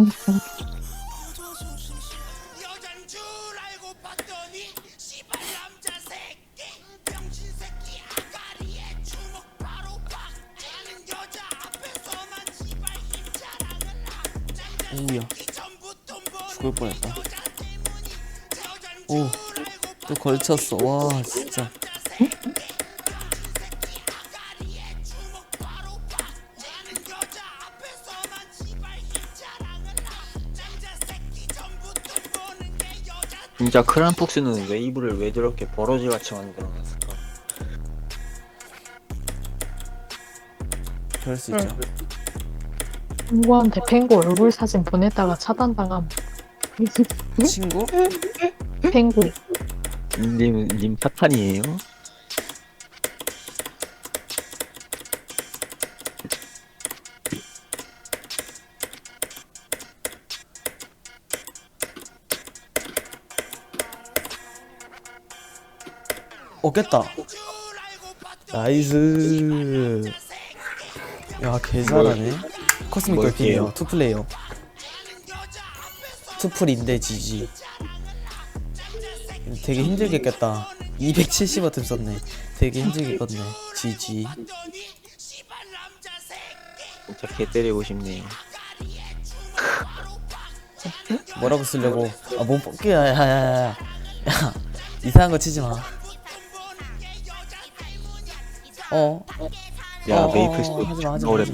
돈 버는 죽을 뻔했다. 여자 때문이 여잔 오줄 알고 또 걸쳤어. 와 진짜 진짜 크란폭스는 웨이브를 왜 저렇게 버러지같이 만들어놨을까? 그럴 수 있죠 친구한테 펭구 얼굴 사진 보냈다가 차단당함. 친구? 펭구. 님, 님 사탄이에요? 어 깼다. 나이스. 야 개잘하네. 코스믹 할게요? 투플레이어. 투플인데 지지. 되게 힘들게 깼다. 270와트 썼네. 되게 힘들게 껐네. 지지. 진짜 개 때리고 싶네요. 뭐라고 쓰려고? 아몸 뽑기 야 야야야 야. 야 이상한 거 치지 마 어? 야, 어, 어, 메이플 스토리 어, 하지 마, 하지 마. 하지